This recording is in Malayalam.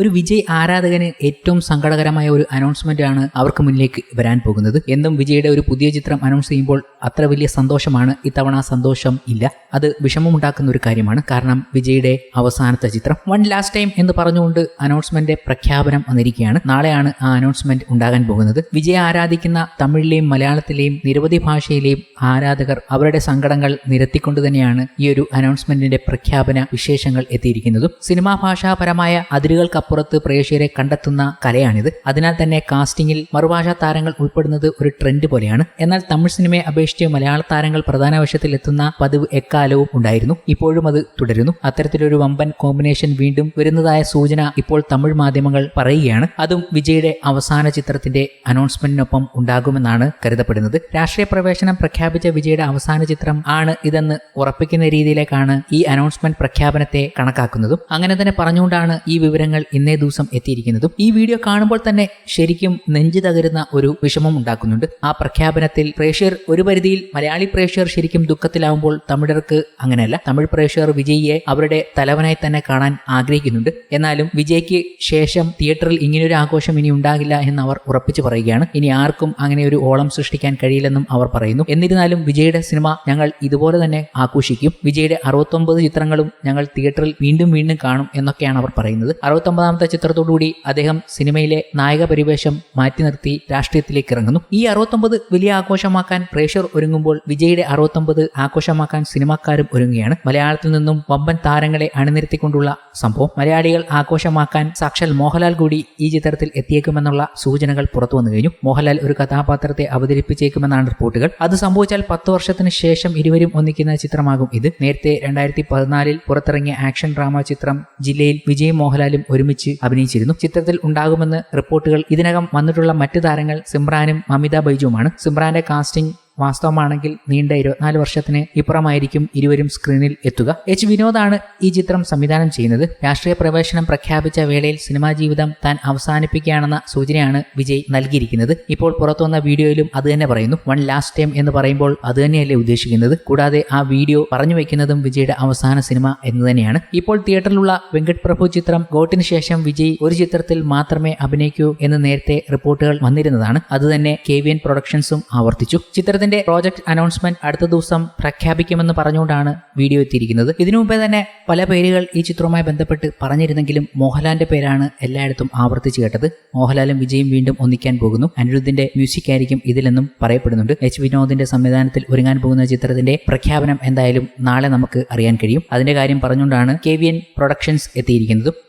ഒരു വിജയ് ആരാധകന് ഏറ്റവും സങ്കടകരമായ ഒരു അനൗൺസ്മെന്റ് ആണ് അവർക്ക് മുന്നിലേക്ക് വരാൻ പോകുന്നത്. എന്നും വിജയുടെ ഒരു പുതിയ ചിത്രം അനൗൺസ് ചെയ്യുമ്പോൾ അത്ര വലിയ സന്തോഷമാണ്. ഇത്തവണ സന്തോഷം ഇല്ല. അത് വിഷമമുണ്ടാക്കുന്ന ഒരു കാര്യമാണ്. കാരണം വിജയുടെ അവസാനത്തെ ചിത്രം വൺ ലാസ്റ്റ് ടൈം എന്ന് പറഞ്ഞുകൊണ്ട് അനൗൺസ്മെന്റ് പ്രഖ്യാപനം വന്നിരിക്കുകയാണ്. നാളെയാണ് ആ അനൗൺസ്മെന്റ് ഉണ്ടാകാൻ പോകുന്നത്. വിജയ ആരാധിക്കുന്ന തമിഴിലെയും മലയാളത്തിലെയും നിരവധി ഭാഷയിലെയും ആരാധകർ അവരുടെ സങ്കടങ്ങൾ നിരത്തിക്കൊണ്ട് തന്നെയാണ് ഈ ഒരു അനൗൺസ്മെന്റിന്റെ പ്രഖ്യാപന വിശേഷങ്ങൾ എത്തിയിരിക്കുന്നതും. സിനിമാ ഭാഷാപരമായ അതിരുകൾക്കപ്പുറത്ത് പ്രേക്ഷകരെ കണ്ടെത്തുന്ന കലയാണിത്. അതിനാൽ തന്നെ കാസ്റ്റിംഗിൽ മറുഭാഷാ താരങ്ങൾ ഉൾപ്പെടുന്നത് ഒരു ട്രെൻഡ് പോലെയാണ്. എന്നാൽ തമിഴ് സിനിമയെ അപേക്ഷിച്ച് മലയാള താരങ്ങൾ പ്രധാന വശത്തിൽ എത്തുന്ന പതിവ് എക്കാലവും ഉണ്ടായിരുന്നു. ഇപ്പോഴും അത് തുടരുന്നു. അത്തരത്തിലൊരു വമ്പൻ കോമ്പിനേഷൻ വീണ്ടും വരുന്നതായ സൂചന ഇപ്പോൾ തമിഴ് മാധ്യമങ്ങൾ പറയുകയാണ്. അതും വിജയുടെ അവസാന ചിത്രത്തിന്റെ അനൗൺസ്മെന്റിനൊപ്പം ഉണ്ടാകുമെന്നാണ് കരുതപ്പെടുന്നത്. രാഷ്ട്രീയ പ്രവേശനം പ്രഖ്യാപിച്ച വിജയുടെ അവസാന ചിത്രം ആണ് ഇതെന്ന് ഉറപ്പിക്കുന്ന രീതിയിലേക്കാണ് ഈ അനൗൺസ്മെന്റ് പ്രഖ്യാപനത്തെ കണക്കാക്കുന്നതും. അങ്ങനെ തന്നെ പറഞ്ഞുകൊണ്ടാണ് ഈ വിവരങ്ങൾ ഇന്നേ ദിവസം എത്തിയിരിക്കുന്നതും ഈ വീഡിയോ കാണുമ്പോൾ തന്നെ ശരിക്കും നെഞ്ചു തകരുന്ന ഒരു വിഷമം ഉണ്ടാക്കുന്നുണ്ട്. ആ പ്രഖ്യാപനത്തിൽ പ്രേക്ഷകർ ഒരു പരിധിയിൽ മലയാളി പ്രേക്ഷകർ ശരിക്കും ദുഃഖത്തിലാവുമ്പോൾ തമിഴർക്ക് അങ്ങനെയല്ല. തമിഴ് പ്രേക്ഷകർ വിജയിയെ അവരുടെ തലവനായി തന്നെ കാണാൻ ആഗ്രഹിക്കുന്നുണ്ട്. എന്നാലും വിജയ്ക്ക് ശേഷം തിയേറ്ററിൽ ഇങ്ങനെയൊരു ആഘോഷം ഇനി ഉണ്ടാകില്ല എന്ന് അവർ ഉറപ്പിച്ചു പറയുകയാണ്. ഇനി ആർക്കും അങ്ങനെ ഒരു ഓളം സൃഷ്ടിക്കാൻ കഴിയില്ലെന്നും അവർ പറയുന്നു. എന്നിരുന്നാലും വിജയുടെ സിനിമ ഞങ്ങൾ ഇതുപോലെ തന്നെ ആഘോഷിക്കും. വിജയുടെ അറുപത്തൊമ്പത് ചിത്രങ്ങളും ഞങ്ങൾ തിയേറ്ററിൽ വീണ്ടും വീണ്ടും കാണും എന്നൊക്കെയാണ് അവർ പറയുന്നത്. അറുപത്തൊമ്പതാമത്തെ ചിത്രത്തോടുകൂടി അദ്ദേഹം സിനിമയിലെ നായക പരിവേഷം മാറ്റി നിർത്തി രാഷ്ട്രീയത്തിലേക്ക് ഇറങ്ങുന്നു. ഈ അറുപത്തൊമ്പത് വലിയ ആഘോഷമാക്കാൻ പ്രേക്ഷകർ ഒരുങ്ങുമ്പോൾ വിജയുടെ അറുപത്തൊമ്പത് ആഘോഷമാക്കാൻ സിനിമാക്കാരും ഒരുങ്ങുകയാണ്. മലയാളത്തിൽ നിന്നും വമ്പൻ താരങ്ങളെ അണിനിരത്തിക്കൊണ്ടുള്ള സംഭവം. മലയാളികൾ ആഘോഷമാക്കാൻ സാക്ഷാൽ മോഹൻലാൽ കൂടി ഈ ചിത്രത്തിൽ എത്തിയേക്കുമെന്നുള്ള സൂചനകൾ പുറത്തു വന്നു കഴിഞ്ഞു. മോഹൻലാൽ ഒരു കഥാപാത്രത്തെ അവതരിപ്പിച്ചേക്കുമെന്നാണ് റിപ്പോർട്ടുകൾ. അത് സംഭവിച്ചാൽ പത്ത് വർഷത്തിന് ശേഷം ഇരുവരും ഒന്നിക്കുന്ന ചിത്രമാകും ഇത്. നേരത്തെ രണ്ടായിരത്തി പതിനാലിൽ പുറത്തിറങ്ങിയ ആക്ഷൻ ഡ്രാമ ചിത്രം ജില്ലയിൽ വിജയ് മോഹൻലാലും ഒരുമിച്ച് അഭിനയിച്ചിരുന്നു. ചിത്രത്തിൽ ഉണ്ടാകുമെന്ന് റിപ്പോർട്ടുകൾ ഇതിനകം വന്നിട്ടുള്ള മറ്റ് താരങ്ങൾ സിമ്രാനും മമിത ബൈജുവുമാണ് സിമ്രാന്റെ കാസ്റ്റിംഗ് വാസ്തവമാണെങ്കിൽ നീണ്ട ഇരുപത്തിനാല് വർഷത്തിന് ഇപ്പുറമായിരിക്കും ഇരുവരും സ്ക്രീനിൽ എത്തുക. എച്ച് വിനോദാണ് ഈ ചിത്രം സംവിധാനം ചെയ്യുന്നത്. രാഷ്ട്രീയ പ്രവേശനം പ്രഖ്യാപിച്ച വേളയിൽ സിനിമാ ജീവിതം താൻ അവസാനിപ്പിക്കുകയാണെന്ന സൂചനയാണ് വിജയ് നൽകിയിരിക്കുന്നത്. ഇപ്പോൾ പുറത്തുവന്ന വീഡിയോയിലും അത് തന്നെ പറയുന്നു. വൺ ലാസ്റ്റ് ടൈം എന്ന് പറയുമ്പോൾ അത് തന്നെയല്ലേ ഉദ്ദേശിക്കുന്നത്. കൂടാതെ ആ വീഡിയോ പറഞ്ഞു വെക്കുന്നതും വിജയുടെ അവസാന സിനിമ എന്ന് തന്നെയാണ്. ഇപ്പോൾ തിയേറ്ററിലുള്ള വെങ്കട് പ്രഭു ചിത്രം ഗോട്ടിന് ശേഷം വിജയ് ഒരു ചിത്രത്തിൽ മാത്രമേ അഭിനയിക്കൂ എന്ന് നേരത്തെ റിപ്പോർട്ടുകൾ വന്നിരുന്നതാണ്. അതുതന്നെ കെ വി എൻ പ്രൊഡക്ഷൻസും ആവർത്തിച്ചു. ചിത്രത്തിന്റെ പ്രോജക്ട് അനൗൺസ്മെന്റ് അടുത്ത ദിവസം പ്രഖ്യാപിക്കുമെന്ന് പറഞ്ഞുകൊണ്ടാണ് വീഡിയോ എത്തിയിരിക്കുന്നത്. ഇതിനു മുമ്പേ തന്നെ പല പേരുകൾ ഈ ചിത്രവുമായി ബന്ധപ്പെട്ട് പറഞ്ഞിരുന്നെങ്കിലും മോഹൻലാലിന്റെ പേരാണ് എല്ലായിടത്തും ആവർത്തിച്ച് കേട്ടത്. മോഹൻലാലും വിജയും വീണ്ടും ഒന്നിക്കാൻ പോകുന്നു. അനിരുദ്ധിന്റെ മ്യൂസിക് ആയിരിക്കും ഇതിലെന്നും പറയപ്പെടുന്നുണ്ട്. എച്ച് വിനോദിന്റെ സംവിധാനത്തിൽ ഒരുങ്ങാൻ പോകുന്ന ചിത്രത്തിന്റെ പ്രഖ്യാപനം എന്തായാലും നാളെ നമുക്ക് അറിയാൻ കഴിയും. അതിന്റെ കാര്യം പറഞ്ഞുകൊണ്ടാണ് കെ വി എൻ പ്രൊഡക്ഷൻസ് എത്തിയിരിക്കുന്നതും.